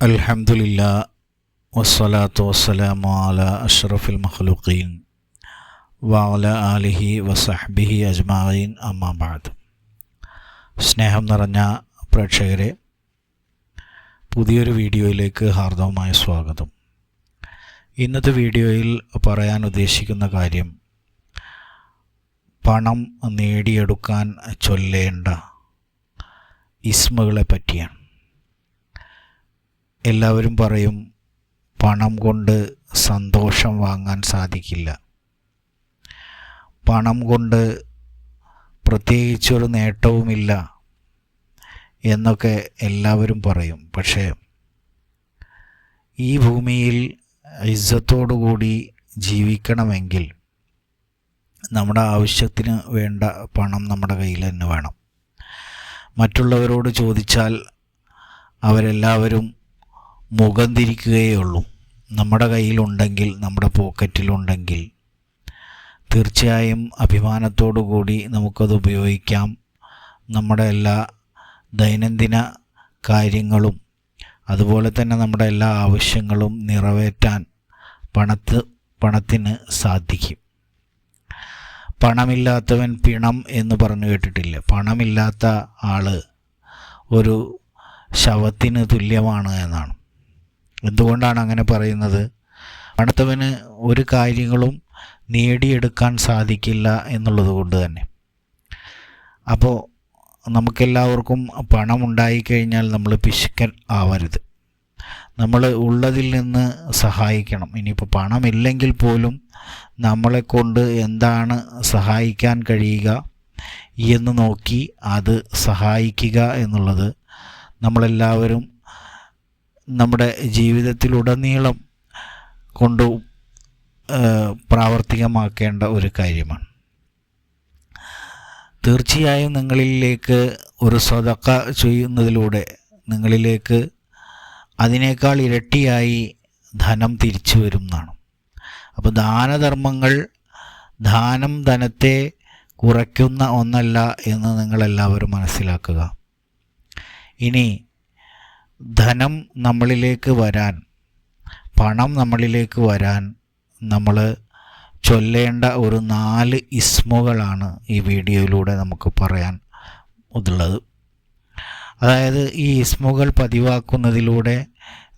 അൽഹംദുലില്ല വസ്സലാത്തു വസ്സലാമു അല അഷ്റഫിൽ മഖ്ലൂഖീൻ വാല ആലിഹി വസഹബിഹി അജ്മായിൻ അമ്മാബാദ് സ്നേഹം നിറഞ്ഞ പ്രേക്ഷകരെ പുതിയൊരു വീഡിയോയിലേക്ക് ഹാർദവമായ സ്വാഗതം. ഇന്നത്തെ വീഡിയോയിൽ പറയാൻ ഉദ്ദേശിക്കുന്ന കാര്യം പണം നേടിയെടുക്കാൻ ചൊല്ലേണ്ട ഇസ്മുകളെ പറ്റിയാണ്. എല്ലാവരും പറയും പണം കൊണ്ട് സന്തോഷം വാങ്ങാൻ സാധിക്കില്ല. പണം കൊണ്ട് പ്രത്യേകിച്ചൊരു നേട്ടവുമില്ല എന്നൊക്കെ എല്ലാവരും പറയും. പക്ഷേ ഈ ഭൂമിയിൽ ഇജ്ജത്തോടുകൂടി ജീവിക്കണമെങ്കിൽ നമ്മുടെ ആവശ്യത്തിന് വേണ്ട പണം നമ്മുടെ കയ്യിൽ തന്നെ വേണം. മറ്റുള്ളവരോട് ചോദിച്ചാൽ അവരെല്ലാവരും മുഖം തിരിക്കുകയേ ഉള്ളൂ നമ്മുടെ കയ്യിലുണ്ടെങ്കിൽ നമ്മുടെ പോക്കറ്റിലുണ്ടെങ്കിൽ. തീർച്ചയായും അഭിമാനത്തോടു കൂടി നമുക്കത് ഉപയോഗിക്കാം. നമ്മുടെ എല്ലാ ദൈനംദിന കാര്യങ്ങളും അതുപോലെ തന്നെ നമ്മുടെ എല്ലാ ആവശ്യങ്ങളും നിറവേറ്റാൻ പണത്ത് പണത്തിന് സാധിക്കും. പണമില്ലാത്തവൻ പിണം എന്ന് പറഞ്ഞു കേട്ടിട്ടില്ല. പണമില്ലാത്ത ആൾ ഒരു ശവത്തിന് തുല്യമാണ് എന്നാണ്. എന്തുകൊണ്ടാണ് അങ്ങനെ പറയുന്നത്? പണത്തവന് ഒരു കാര്യങ്ങളും നേടിയെടുക്കാൻ സാധിക്കില്ല എന്നുള്ളത് കൊണ്ട് തന്നെ. അപ്പോൾ നമുക്കെല്ലാവർക്കും പണം ഉണ്ടായിക്കഴിഞ്ഞാൽ നമ്മൾ പിശുക്കൻ ആവരുത്. നമ്മൾ ഉള്ളതിൽ നിന്ന് സഹായിക്കണം. ഇനിയിപ്പോൾ പണമില്ലെങ്കിൽ പോലും നമ്മളെക്കൊണ്ട് എന്താണ് സഹായിക്കാൻ കഴിയുക എന്ന് നോക്കി അത് സഹായിക്കുക എന്നുള്ളത് നമ്മളെല്ലാവരും നമ്മുടെ ജീവിതത്തിലുടനീളം കൊണ്ട് പ്രാവർത്തികമാക്കേണ്ട ഒരു കാര്യമാണ്. തീർച്ചയായും നിങ്ങളിലേക്ക് ഒരു സ്വതക്ക ചെയ്യുന്നതിലൂടെ നിങ്ങളിലേക്ക് അതിനേക്കാൾ ഇരട്ടിയായി ധനം തിരിച്ചു വരും എന്നാണ് അപ്പോൾ ദാനധർമ്മങ്ങൾ ദാനം ധനത്തെ കുറയ്ക്കുന്ന ഒന്നല്ല എന്ന് നിങ്ങളെല്ലാവരും മനസ്സിലാക്കുക. ഇനി ധനം നമ്മളിലേക്ക് വരാൻ പണം നമ്മളിലേക്ക് വരാൻ നമ്മൾ ചൊല്ലേണ്ട ഒരു നാല് ഇസ്മുകളാണ് ഈ വീഡിയോയിലൂടെ നമുക്ക് പറയാൻ ഉള്ളത്. അതായത് ഈ ഇസ്മുകൾ പതിവാക്കുന്നതിലൂടെ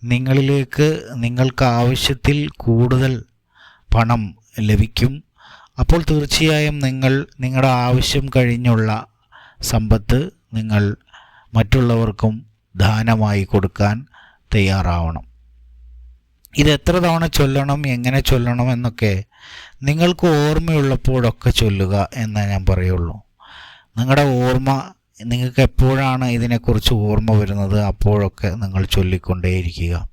നിങ്ങളിലേക്ക് നിങ്ങൾക്ക് ആവശ്യത്തിൽ കൂടുതൽ പണം ലഭിക്കും. അപ്പോൾ തീർച്ചയായും നിങ്ങൾ നിങ്ങളുടെ ആവശ്യം കഴിഞ്ഞുള്ള സമ്പത്ത് നിങ്ങൾ മറ്റുള്ളവർക്കും ദാനമായി കൊടുക്കാൻ തയ്യാറാവണം. ഇത് എത്ര തവണ ചൊല്ലണം എങ്ങനെ ചൊല്ലണം എന്നൊക്കെ നിങ്ങൾക്ക് ഓർമ്മയുള്ളപ്പോഴൊക്കെ ചൊല്ലുക എന്നേ ഞാൻ പറയുള്ളൂ. നിങ്ങളുടെ ഓർമ്മ നിങ്ങൾക്ക് എപ്പോഴാണ് ഇതിനെക്കുറിച്ച് ഓർമ്മ വരുന്നത് അപ്പോഴൊക്കെ നിങ്ങൾ ചൊല്ലിക്കൊണ്ടേയിരിക്കുക.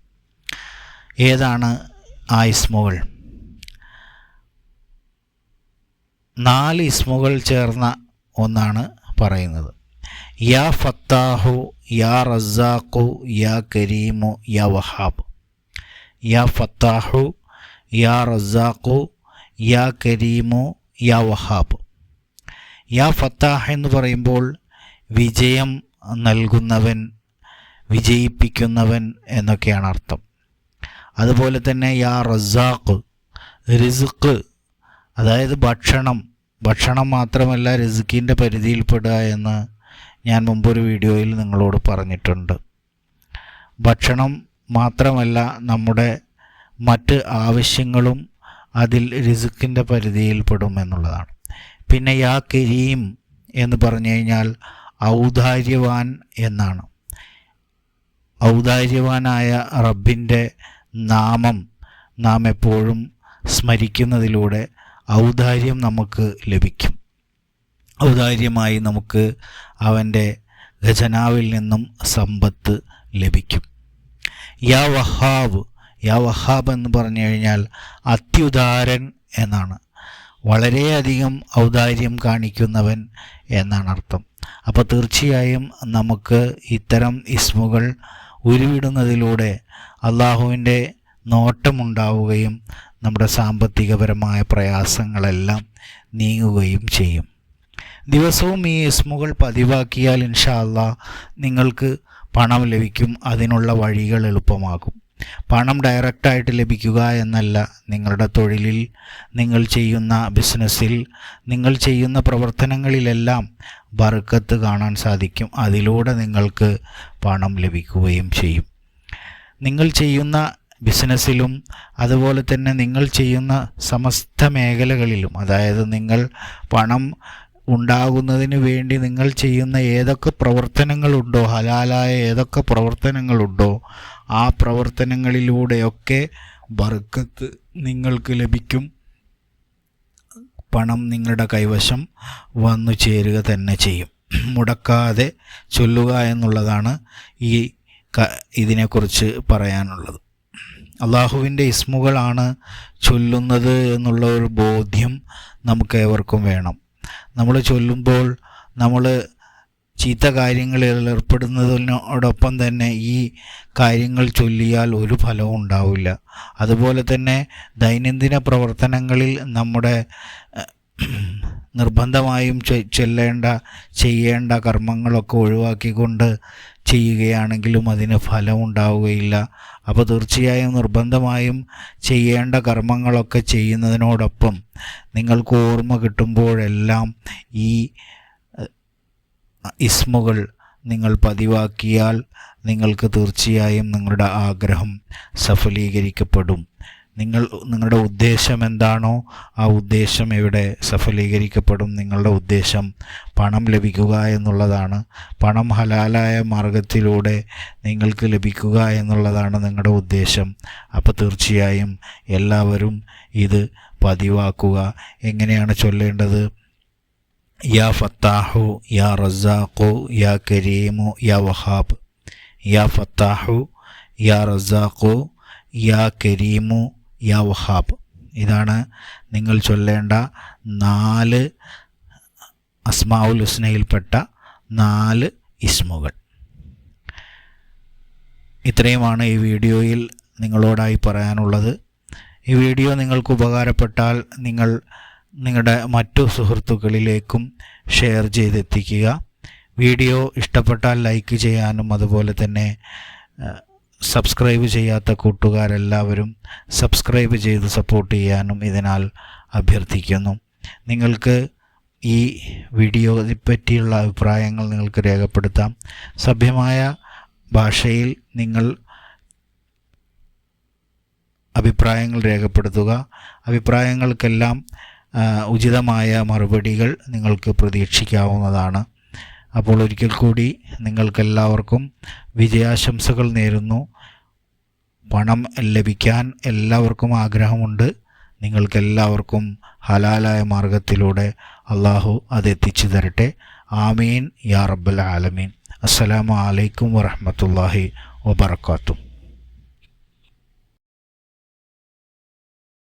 ഏതാണ് ആ ഇസ്മുകൾ നാല് ഇസ്മുകൾ ചേർന്ന ഒന്നാണ് പറയുന്നത്. യാ ഫത്താഹു യാ റസാഖു യാ കരീമു യാ വഹാബ്. യാ ഫത്താഹു യാ റസാഖു യാ കരീമു യാ വഹാബ്. യാ ഫത്താഹ് എന്ന് പറയുമ്പോൾ വിജയം നൽകുന്നവൻ വിജയിപ്പിക്കുന്നവൻ എന്നൊക്കെയാണ് അർത്ഥം. അതുപോലെ തന്നെ യാ റസാഖ് റിസുക്ക് അതായത് ഭക്ഷണം. ഭക്ഷണം മാത്രമല്ല റിസുക്കിന്റെ പരിധിയിൽപ്പെടുക എന്ന് ഞാൻ മുമ്പൊരു വീഡിയോയിൽ നിങ്ങളോട് പറഞ്ഞിട്ടുണ്ട്. ഭക്ഷണം മാത്രമല്ല നമ്മുടെ മറ്റ് ആവശ്യങ്ങളും അതിൽ റിസുക്കിന്റെ പരിധിയിൽപ്പെടും എന്നുള്ളതാണ്. പിന്നെ യാ കരീം എന്ന് പറഞ്ഞു കഴിഞ്ഞാൽ ഔദാര്യവാൻ എന്നാണ്. ഔദാര്യവാനായ റബ്ബിന്റെ നാമം നാം എപ്പോഴും സ്മരിക്കുന്നതിലൂടെ ഔദാര്യം നമുക്ക് ലഭിക്കും. ഔദാര്യമായി നമുക്ക് അവന്റെ ഖജനാവിൽ നിന്നും സമ്പത്ത് ലഭിക്കും. യാ വഹാബ് യാ വഹാബ് എന്ന് പറഞ്ഞു കഴിഞ്ഞാൽ അത്യുദാരൻ എന്നാണ്. വളരെയധികം ഔദാര്യം കാണിക്കുന്നവൻ എന്നാണ് അർത്ഥം. അപ്പോൾ തീർച്ചയായും നമുക്ക് ഇത്തരം ഇസ്മുകൾ ഉരുവിടുന്നതിലൂടെ അള്ളാഹുവിന്റെ നോട്ടമുണ്ടാവുകയും നമ്മുടെ സാമ്പത്തികപരമായ പ്രയാസങ്ങളെല്ലാം നീങ്ങുകയും ചെയ്യും. ദിവസവും ഈ ഇസ്മുകൾ പതിവാക്കിയാൽ ഇൻഷാ നിങ്ങൾക്ക് പണം ലഭിക്കും. അതിനുള്ള വഴികൾ എളുപ്പമാകും. പണം ഡയറക്റ്റായിട്ട് ലഭിക്കുക എന്നല്ല നിങ്ങളുടെ തൊഴിലിൽ നിങ്ങൾ ചെയ്യുന്ന ബിസിനസ്സിൽ നിങ്ങൾ ചെയ്യുന്ന പ്രവർത്തനങ്ങളിലെല്ലാം ബർക്കത്ത് കാണാൻ സാധിക്കും. അതിലൂടെ നിങ്ങൾക്ക് പണം ലഭിക്കുകയും ചെയ്യും. നിങ്ങൾ ചെയ്യുന്ന ബിസിനസ്സിലും അതുപോലെ തന്നെ നിങ്ങൾ ചെയ്യുന്ന സമസ്ത മേഖലകളിലും അതായത് നിങ്ങൾ പണം ഉണ്ടാകുന്നതിന് വേണ്ടി നിങ്ങൾ ചെയ്യുന്ന ഏതൊക്കെ പ്രവർത്തനങ്ങളുണ്ടോ ഹലാലായ ഏതൊക്കെ പ്രവർത്തനങ്ങളുണ്ടോ ആ പ്രവർത്തനങ്ങളിലൂടെയൊക്കെ ബർക്കത്ത് നിങ്ങൾക്ക് ലഭിക്കും. പണം നിങ്ങളുടെ കൈവശം വന്നു ചേരുക തന്നെ ചെയ്യും. മുടക്കാതെ ചൊല്ലുക എന്നുള്ളതാണ് ഈ ഇതിനെക്കുറിച്ച് പറയാനുള്ളത്. അള്ളാഹുവിന്റെ ഇസ്മുകളാണ് ചൊല്ലുന്നത് എന്നുള്ള ഒരു ബോധ്യം നമുക്ക് ഏവർക്കും വേണം. നമ്മൾ ചൊല്ലുമ്പോൾ നമ്മൾ ചീത്ത കാര്യങ്ങളിൽ ഏർപ്പെടുന്നതിനോടൊപ്പം തന്നെ ഈ കാര്യങ്ങൾ ചൊല്ലിയാൽ ഒരു ഫലവും ഉണ്ടാവില്ല. അതുപോലെ തന്നെ ദൈനംദിന പ്രവർത്തനങ്ങളിൽ നമ്മുടെ നിർബന്ധമായും ചെല്ലേണ്ട ചെയ്യേണ്ട കർമ്മങ്ങളൊക്കെ ഒഴിവാക്കിക്കൊണ്ട് ചെയ്യുകയാണെങ്കിലും അതിന് ഫലം ഉണ്ടാവുകയില്ല അപ്പോൾ തീർച്ചയായും നിർബന്ധമായും ചെയ്യേണ്ട കർമ്മങ്ങളൊക്കെ ചെയ്യുന്നതിനോടൊപ്പം നിങ്ങൾക്ക് ഓർമ്മ കിട്ടുമ്പോഴെല്ലാം ഈ ഇസ്മുകൾ നിങ്ങൾ പതിവാക്കിയാൽ നിങ്ങൾക്ക് തീർച്ചയായും നിങ്ങളുടെ ആഗ്രഹം സഫലീകരിക്കപ്പെടും. നിങ്ങൾ നിങ്ങളുടെ ഉദ്ദേശം എന്താണോ ആ ഉദ്ദേശം ഇവിടെ സഫലീകരിക്കപ്പെടും. നിങ്ങളുടെ ഉദ്ദേശം പണം ലഭിക്കുക എന്നുള്ളതാണ്. പണം ഹലാലായ മാർഗത്തിലൂടെ നിങ്ങൾക്ക് ലഭിക്കുക എന്നുള്ളതാണ് നിങ്ങളുടെ ഉദ്ദേശം. അപ്പോൾ തീർച്ചയായും എല്ലാവരും ഇത് പതിവാക്കുക. എങ്ങനെയാണ് ചൊല്ലേണ്ടത്? യാ ഫത്താഹു യാ റസാഖു യാ കരീമു യാ വഹാബ്. യാ ഫത്താഹു യാ റസാഖു യാ കരീമു യാ ഇതാണ് നിങ്ങൾ ചൊല്ലേണ്ട നാല് അസ്മാവുൽ ഹുസ്നയിൽപ്പെട്ട നാല് ഇസ്മുകൾ. ഇത്രയുമാണ് ഈ വീഡിയോയിൽ നിങ്ങളോടായി പറയാനുള്ളത്. ഈ വീഡിയോ നിങ്ങൾക്ക് ഉപകാരപ്പെട്ടാൽ നിങ്ങൾ നിങ്ങളുടെ മറ്റു സുഹൃത്തുക്കളിലേക്കും ഷെയർ ചെയ്തെത്തിക്കുക. വീഡിയോ ഇഷ്ടപ്പെട്ടാൽ ലൈക്ക് ചെയ്യാനും അതുപോലെ തന്നെ സബ്സ്ക്രൈബ് ചെയ്യാത്ത കൂട്ടുകാരെല്ലാവരും സബ്സ്ക്രൈബ് ചെയ്ത് സപ്പോർട്ട് ചെയ്യാനും ഇതിനാൽ അഭ്യർത്ഥിക്കുന്നു. നിങ്ങൾക്ക് ഈ വീഡിയോയെ പറ്റിയുള്ള അഭിപ്രായങ്ങൾ നിങ്ങൾക്ക് രേഖപ്പെടുത്താം. സഭ്യമായ ഭാഷയിൽ നിങ്ങൾ അഭിപ്രായങ്ങൾ രേഖപ്പെടുത്തുക. അഭിപ്രായങ്ങൾക്കെല്ലാം ഉചിതമായ മറുപടികൾ നിങ്ങൾക്ക് പ്രതീക്ഷിക്കാവുന്നതാണ്. അപ്പോൾ ഒരിക്കൽ കൂടി നിങ്ങൾക്കെല്ലാവർക്കും വിജയാശംസകൾ നേരുന്നു. പണം ലഭിക്കാൻ എല്ലാവർക്കും ആഗ്രഹമുണ്ട്. നിങ്ങൾക്കെല്ലാവർക്കും ഹലാലായ മാർഗത്തിലൂടെ അള്ളാഹു അതെത്തിച്ചു തരട്ടെ. ആമീൻ. യാ റബ്ബൽ ആലമീൻ. അസ്സലാമു അലൈക്കും വറഹമത്തല്ലാഹി വബർക്കാത്തു